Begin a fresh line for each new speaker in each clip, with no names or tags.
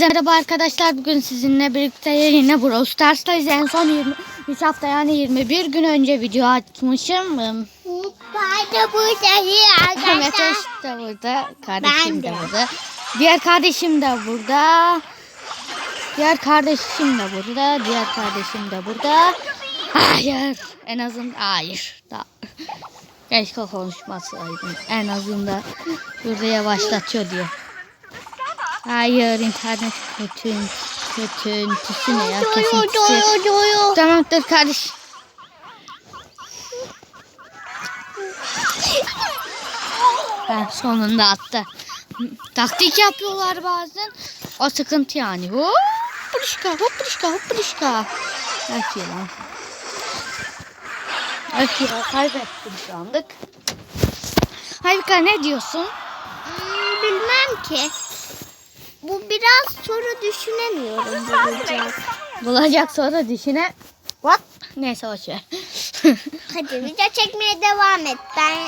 Merhaba arkadaşlar bugün sizinle birlikte yine Brawl Stars'tayız. En son 23 hafta yani 21 gün önce video atmışım.
Ben de buradayım arkadaşlar.
de burada. Kardeşim
Ben
de
de.
burada. Diğer kardeşim de burada. Diğer kardeşim de burada. Diğer kardeşim de burada. Hayır. En azından hayır. Da. Keşke konuşmasaydım. En azından burada yavaşlatıyor diyor. Hayır internet kötü. Kötüntüsü ne ya? Kesintisi. Tamam dur kardeş. Ha, sonunda attı. Taktik yapıyorlar bazen. O sıkıntı yani. Hop pırışka hop pırışka hop pırışka. Öf ya. Öf ya kaybettim şu anlık. Harika ne diyorsun?
Hmm, bilmem ki. Bu biraz soru düşünemiyorum bulacağız.
Bulacak sonra düşüne. What? Neyse boş ver.
Hadi video çekmeye devam et. Ben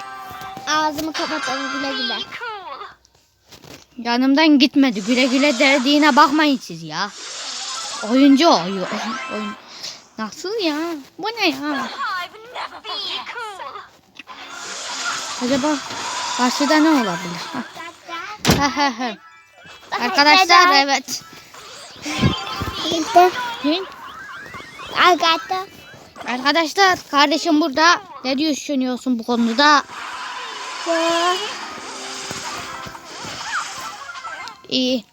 ağzımı kapatalım güle güle.
Yanımdan gitmedi. Güle güle dediğine bakmayın siz ya. Oyuncu oyun. Nasıl ya? Bu ne ya? Acaba karşıda ne olabilir? Ha. Arkadaşlar evet.
Arkadaşlar.
Arkadaşlar kardeşim burada. Ne düşünüyorsun bu konuda? İyi.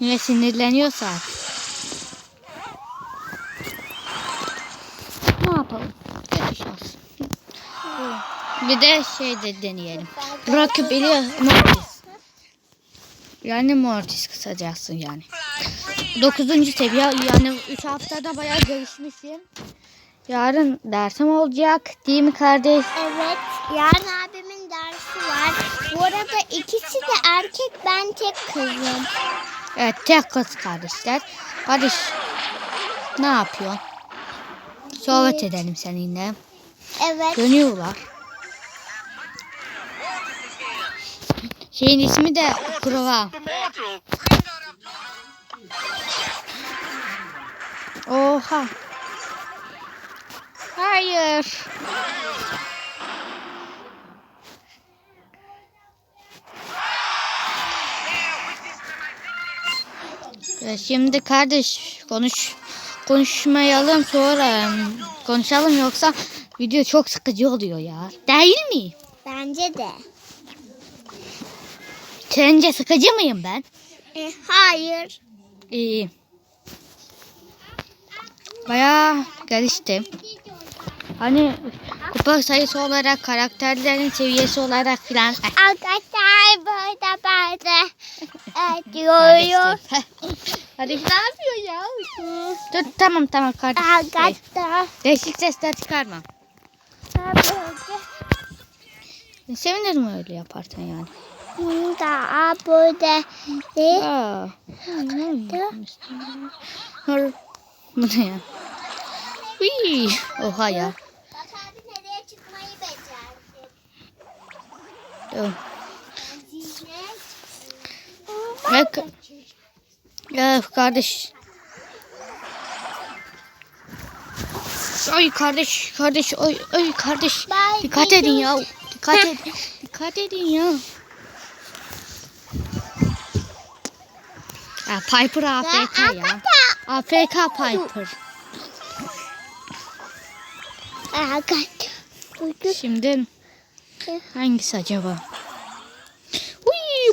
Yine sinirleniyorsa. Ne yapalım? Kötü şans. Bir de şey de deneyelim. Rakip biliyor Mortis. Yani Mortis kısacası yani. 9. seviye yani 3 haftada bayağı gelişmişim. Yarın dersim olacak değil mi kardeş?
Evet. Yarın abimin dersi var. Bu arada ikisi de erkek ben tek kızım.
Evet tek kız kardeşler. Kardeş ne yapıyorsun? Sohbet edelim seninle.
Evet.
Dönüyorlar. Şeyin ismi de Kurova. Oha. Hayır. Şimdi kardeş konuş konuşmayalım sonra konuşalım yoksa video çok sıkıcı oluyor ya. Değil mi?
Bence de.
Sence sıkıcı mıyım ben?
E, hayır.
İyi. Bayağı gelişti. Hani kupa sayısı olarak, karakterlerin seviyesi olarak filan.
Arkadaşlar burada böyle ediyorum.
Hadi ne yapıyor ya? Dur tamam tamam kardeşim.
Arkadaşlar
Değişik sesler çıkarma.
Burada
Sevinirim öyle yaparsan yani.
da burada ne?
Aa. Bu ne ya? Hii. Oha ya.
Bak abi nereye çıkmayı becerdi.
Dur. Bak. Ya kardeş. Ay kardeş, kardeş, ay, ay kardeş. Dikkat edin ya. Dikkat edin. Dikkat edin ya. Ya Piper AFK ya. AFK Piper. Şimdi hangisi acaba? Uy.